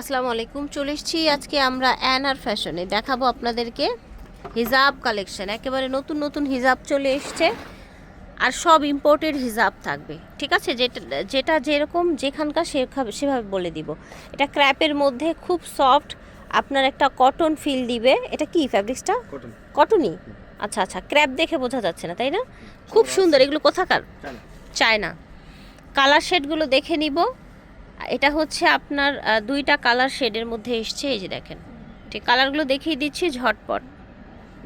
আসসালামু আলাইকুম। চলে এসেছি আজকে আমরা অ্যানার ফ্যাশনে। দেখাবো আপনাদেরকে হিজাব কালেকশন। একেবারে নতুন নতুন হিজাব চলে এসছে আর সব ইম্পোর্টেড হিজাব থাকবে। ঠিক আছে? যেটা যেটা যেরকম যেখানকার সেভাবে সেভাবে বলে দিব। এটা ক্র্যাপের মধ্যে খুব সফট আপনার একটা কটন ফিল দিবে। এটা কি ফ্যাব্রিক্সটা কটন কটনই আচ্ছা আচ্ছা। ক্র্যাপ দেখে বোঝা যাচ্ছে না তাই না? খুব সুন্দর। এগুলো কোথাকার? চায়না। কালার শেডগুলো দেখে নিব। এটা হচ্ছে আপনার দুইটা কালার শেডের মধ্যে এসছে এই যে দেখেন। ঠিক কালারগুলো দেখিয়ে দিচ্ছি ঝটপট।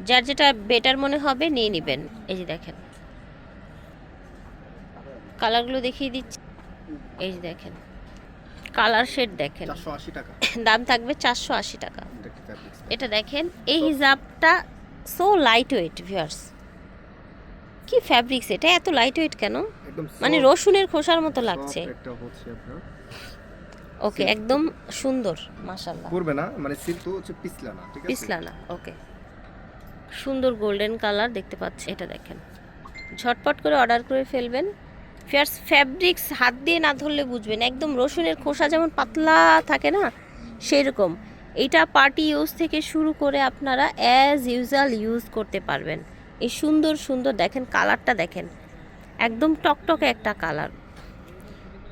যার যেটা বেটার মনে হবে নিয়ে নেবেন। এই যে দেখেন। কালারগুলো দেখিয়ে দিচ্ছি। এই যে দেখেন। কালার শেড দেখেন। টাকা। দাম থাকবে চারশো আশি টাকা। এটা দেখেন এই হিজাবটা সো লাইট ওয়েট ভিউয়ার্স কি ফ্যাব্রিক্স এটা এত লাইট ওয়েট কেন? মানে রসুনের খোসার মতো লাগছে। একটা হচ্ছে আপনার ওকে একদম সুন্দর মাশাল্লাহ পড়বে না মানে সিল্ক তো হচ্ছে পিছলা না ঠিক আছে? পিছলা না ওকে সুন্দর গোল্ডেন কালার দেখতে পাচ্ছি এটা দেখেন। ঝটপট করে অর্ডার করে ফেলবেন। ফেয়ার্স ফ্যাব্রিক্স হাত দিয়ে না ধরলে বুঝবেন একদম রসুনের খোসা যেমন পাতলা থাকে না সেরকম এটা পার্টি ইউজ থেকে শুরু করে আপনারা অ্যাজ ইউজুয়াল ইউজ করতে পারবেন। এই সুন্দর সুন্দর দেখেন কালারটা দেখেন। একদম টকটকে একটা কালার।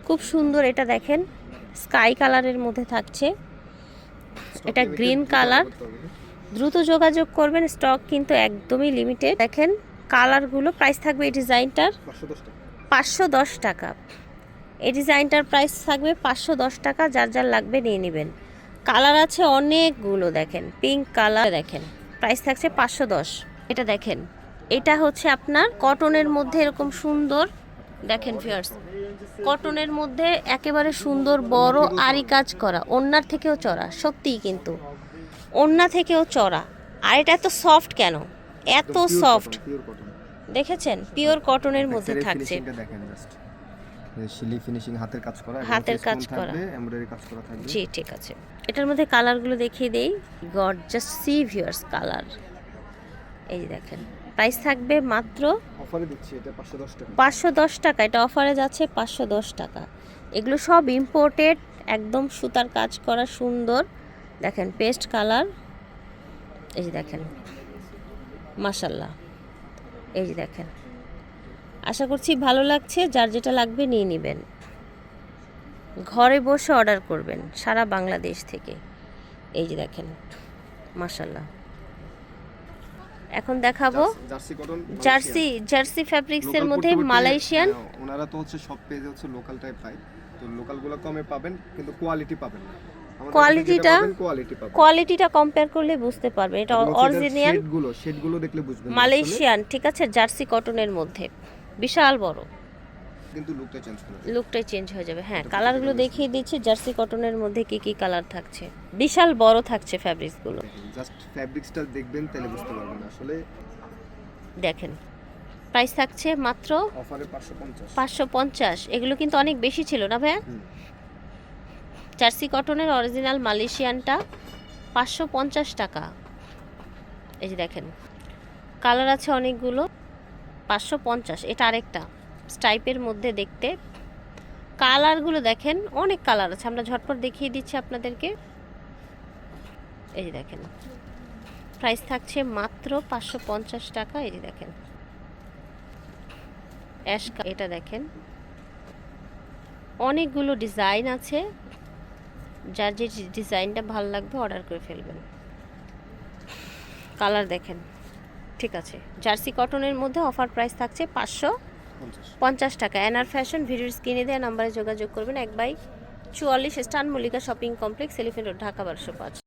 খুব সুন্দর এটা দেখেন স্কাই কালারের মধ্যে থাকছে। এটা গ্রিন কালার। দ্রুত যোগাযোগ করবেন স্টক কিন্তু একদমই লিমিটেড দেখেন কালারগুলো প্রাইস থাকবে এই ডিজাইনটার পাঁচশো দশ টাকা। এই ডিজাইনটার প্রাইস থাকবে পাঁচশো দশ টাকা যার যার লাগবে নিয়ে নেবেন। কালার আছে অনেকগুলো দেখেন পিঙ্ক কালার দেখেন প্রাইস থাকছে পাঁচশো দশ। এটা দেখেন এটা হচ্ছে আপনার কটনের মধ্যে এরকম সুন্দর দেখেন ফিয়ার্স কটনের মধ্যে একেবারে সুন্দর বড় আরি কাজ করা ওন্নার থেকেও চড়া সত্যিই কিন্তু। ওন্না থেকেও চড়া। আর এটা এত সফট কেন? এত সফট দেখেছেন? পিওর কটনের মধ্যে থাকছে। শিলি ফিনিশিং হাতের কাজ করা হাতের কাজ করা। এমব্রয়ডারি কাজ করা থাকবে। জি ঠিক আছে। এটার মধ্যে কালারগুলো দেখিয়ে দেই। God just see viewers colour এই দেখেন। প্রাইস থাকবে মাত্র অফারে দিচ্ছি এটা 510 টাকা। পাঁচশো দশ টাকা এটা অফারে যাচ্ছে পাঁচশো দশ টাকা। এগুলো সব ইম্পোর্টেড একদম সুতার কাজ করা সুন্দর। দেখেন পেস্ট কালার এই যে দেখেন মাশাল্লাহ এই যে দেখেন। আশা করছি ভালো লাগছে যার যেটা লাগবে নিয়ে নেবেন। ঘরে বসে অর্ডার করবেন সারা বাংলাদেশ থেকে। এই যে দেখেন মাশাল্লাহ এখন দেখাবো। জার্সি কটন জার্সি জার্সি ফ্যাব্রিক্সের মধ্যে মালয়েশিয়ান হ্যাঁ, ওনারা তো হচ্ছে সব পেজে হচ্ছে লোকাল টাইপ পায় তো লোকালগুলো কমে পাবেন কিন্তু কোয়ালিটি পাবেন না। Quality-টা- কোয়ালিটি পাবেন। কোয়ালিটিটা কম্পেয়ার করলে বুঝতে পারবে। এটা অরিজিনালগুলো শেডগুলো দেখলে বুঝবেন মালয়েশিয়ান ঠিক আছে? জার্সি কটনের মধ্যে। বিশাল বড়। কিন্তু লুকটা চেঞ্জ করে লুকটাই চেঞ্জ হয়ে যাবে হ্যাঁ কালারগুলো দেখিয়ে দিচ্ছি জার্সি কটনের মধ্যে কি কি কালার থাকছে। বিশাল বড় থাকছে ফ্যাব্রিক্সগুলো জাস্ট ফ্যাব্রিক্সটা দেখবেন তাহলে বুঝতে পারবেন। আসলে দেখেন প্রাইস থাকছে মাত্র অফারে 550 পাঁচশো পঞ্চাশ এগুলো কিন্তু অনেক বেশি ছিল না ভাইয়া? জার্সি কটনের অরিজিনাল মালয়েশিয়ানটা পাঁচশো পঞ্চাশ টাকা। এই যে দেখেন কালার আছে অনেকগুলো পাঁচশো পঞ্চাশ এটা আরেকটা। স্টাইপের মধ্যে দেখতে। কালারগুলো দেখেন, অনেক কালার আছে। আমরা ঝটপট দেখিয়ে দিচ্ছি আপনাদেরকে। এই দেখেন প্রাইস থাকছে মাত্র পাঁচশো পঞ্চাশ টাকা। এই দেখেন অ্যাশ এটা দেখেন। অনেকগুলো ডিজাইন আছে। যার যে ডিজাইনটা ভালো লাগবে অর্ডার করে ফেলবেন। কালার দেখেন, ঠিক আছে। জার্সি কটনের মধ্যে অফার প্রাইস থাকছে পাঁচশো 50 পঞ্চাশ। টাকা। এনআর ফ্যাশন, ভিডিওর স্ক্রিনে দেওয়া নাম্বারে যোগাযোগ করবেন। এক বাই চুয়াল্লিশ, স্টান Mallika shopping complex, Elephant Road, Dhaka বারোশো পাঁচ।